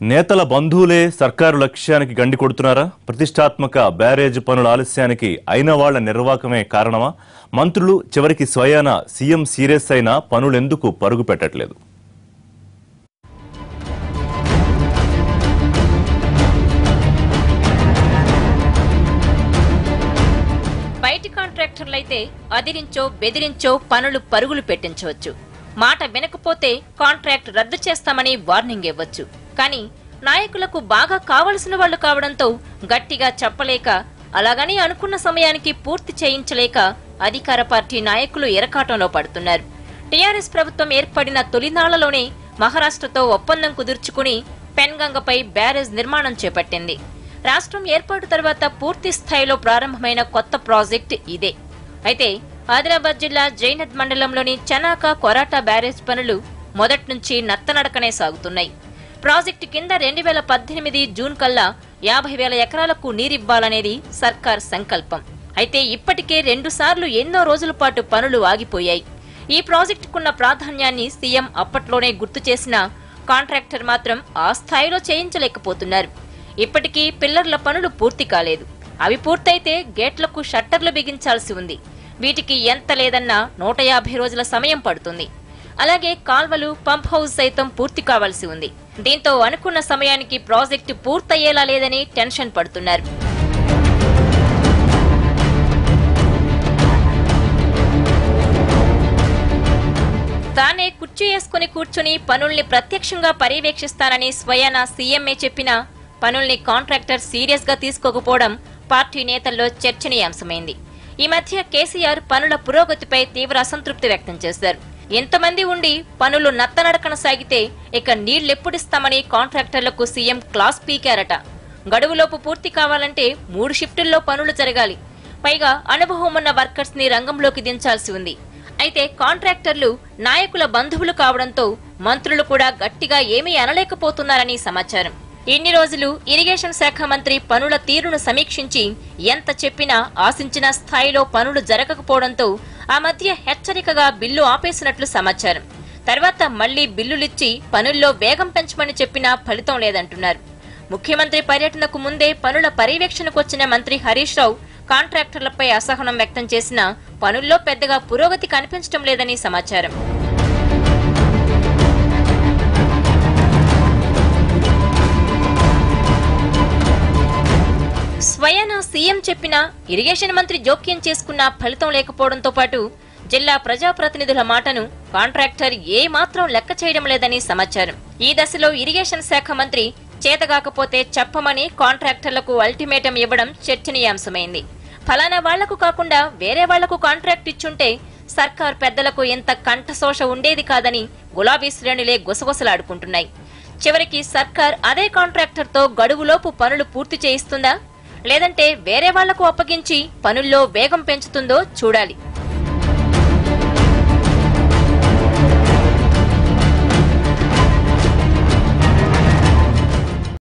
నేతల బంధువులే సర్కారు లక్ష్యానికి గండి కొడుతున్నారా? ప్రతిష్టాత్మక బ్యారేజ్ పనుల ఆలస్యానికి అయిన వాళ్ళ నిర్వాకమే కారణమా? మంత్రులు చివరికి స్వయాన సీఎం సీరియస్ అయినా పనులెందుకు పరుగు పెట్టట్లేదు? బయటి కాంట్రాక్టర్లైతే అదిరించో బెదిరించో పనులు పరుగులు పెట్టించవచ్చు. మాట వినకపోతే కాంట్రాక్ట్ రద్దు చేస్తామని వార్నింగ్ ఇవ్వచ్చు. కానీ నాయకులకు బాగా కావలసిన వాళ్ళు కావడంతో గట్టిగా చెప్పలేక అలాగని అనుకున్న సమయానికి పూర్తి చేయించలేక అధికార పార్టీ నాయకులు ఎరకాటంలో పడుతున్నారు. టీఆర్ఎస్ ప్రభుత్వం ఏర్పడిన తొలినాళ్ళలోనే మహారాష్ట్రతో ఒప్పందం కుదుర్చుకుని పెన్గంగపై బ్యారేజ్ నిర్మాణం చేపట్టింది. రాష్ట్రం ఏర్పాటు తర్వాత పూర్తి స్థాయిలో ప్రారంభమైన కొత్త ప్రాజెక్ట్ ఇదే. అయితే ఆదిలాబాద్ జిల్లా జైనద్ మండలంలోని చనాక కొరాటా బ్యారేజ్ పనులు మొదట్నుంచి నత్తనడకనే సాగుతున్నాయి. ప్రాజెక్టు కింద రెండు వేల పద్దెనిమిది జూన్ కల్లా యాభై వేల ఎకరాలకు నీరివ్వాలనేది సర్కార్ సంకల్పం. అయితే ఇప్పటికే రెండుసార్లు ఎన్నో రోజుల పాటు పనులు ఆగిపోయాయి. ఈ ప్రాజెక్టుకున్న ప్రాధాన్యాన్ని సీఎం అప్పట్లోనే గుర్తు చేసిన కాంట్రాక్టర్ మాత్రం ఆ స్థాయిలో చేయించలేకపోతున్నారు. ఇప్పటికీ పిల్లర్ల పనులు పూర్తి కాలేదు. అవి పూర్తయితే గేట్లకు షట్టర్లు బిగించాల్సి ఉంది. వీటికి ఎంత లేదన్నా నూట యాభై రోజుల సమయం పడుతుంది. అలాగే కాల్వలు పంప్ హౌస్ సైతం పూర్తి కావాల్సి ఉంది. దీంతో అనుకున్న సమయానికి ప్రాజెక్టు పూర్తయ్యేలా లేదని టెన్షన్ పడుతున్నారు. తానే కుర్చీ వేసుకుని కూర్చుని పనుల్ని ప్రత్యక్షంగా పర్యవేక్షిస్తానని స్వయాన సీఎంఏ చెప్పినా పనుల్ని కాంట్రాక్టర్ సీరియస్గా తీసుకోకపోవడం పార్టీ నేతల్లో చర్చనీయాంశమైంది. ఈ మధ్య కేసీఆర్ పనుల పురోగతిపై తీవ్ర అసంతృప్తి వ్యక్తం చేశారు. ఎంతమంది ఉండి పనులు నత్తనడకన సాగితే ఇక నీళ్ళెప్పుడిస్తామని కాంట్రాక్టర్లకు సీఎం క్లాస్ పీకారట. గడువులోపు పూర్తి కావాలంటే మూడు షిఫ్టుల్లో పనులు జరగాలి. పైగా అనుభవం ఉన్న వర్కర్స్ని రంగంలోకి దించాల్సి ఉంది. అయితే కాంట్రాక్టర్లు నాయకుల బంధువులు కావడంతో మంత్రులు కూడా గట్టిగా ఏమీ అనలేకపోతున్నారని సమాచారం. ఇన్ని రోజులు ఇరిగేషన్ శాఖ మంత్రి పనుల తీరును సమీక్షించి ఎంత చెప్పినా ఆశించిన స్థాయిలో పనులు జరగకపోవడంతో ఆ మధ్య హెచ్చరికగా బిల్లు ఆపేసినట్లు సమాచారం. తర్వాత మళ్ళీ బిల్లులిచ్చి పనుల్లో వేగం పెంచమని చెప్పినా ఫలితం లేదంటున్నారు. ముఖ్యమంత్రి పర్యటనకు ముందే పనుల పర్యవేక్షణకు వచ్చిన మంత్రి హరీష్ రావు కాంట్రాక్టర్లపై అసహనం వ్యక్తం చేసినా పనుల్లో పెద్దగా పురోగతి కనిపించడం లేదని సమాచారం. సీఎం చెప్పినా ఇరిగేషన్ మంత్రి జోక్యం చేసుకున్న ఫలితం లేకపోవడంతో పాటు జిల్లా ప్రజాప్రతినిధుల మాటను కాంట్రాక్టర్ ఏ మాత్రం లెక్క చేయడం లేదని సమాచారం. ఈ దశలో ఇరిగేషన్ శాఖ మంత్రి చేతగాకపోతే చెప్పమని కాంట్రాక్టర్లకు అల్టిమేటం ఇవ్వడం చర్చనీయాంశమైంది. ఫలానా వాళ్ళకు కాకుండా వేరే వాళ్ళకు కాంట్రాక్ట్ ఇచ్చుంటే సర్కార్ పెద్దలకు ఇంత కంఠశోష ఉండేది కాదని గులాబీ శ్రేణులే గుసగుసలాడుకుంటున్నాయి. చివరికి సర్కార్ అదే కాంట్రాక్టర్తో గడువులోపు పనులు పూర్తి చేయిస్తుందా? లేదంటే వేరే వాళ్ళకు అప్పగించి పనుల్లో వేగం పెంచుతుందో చూడాలి.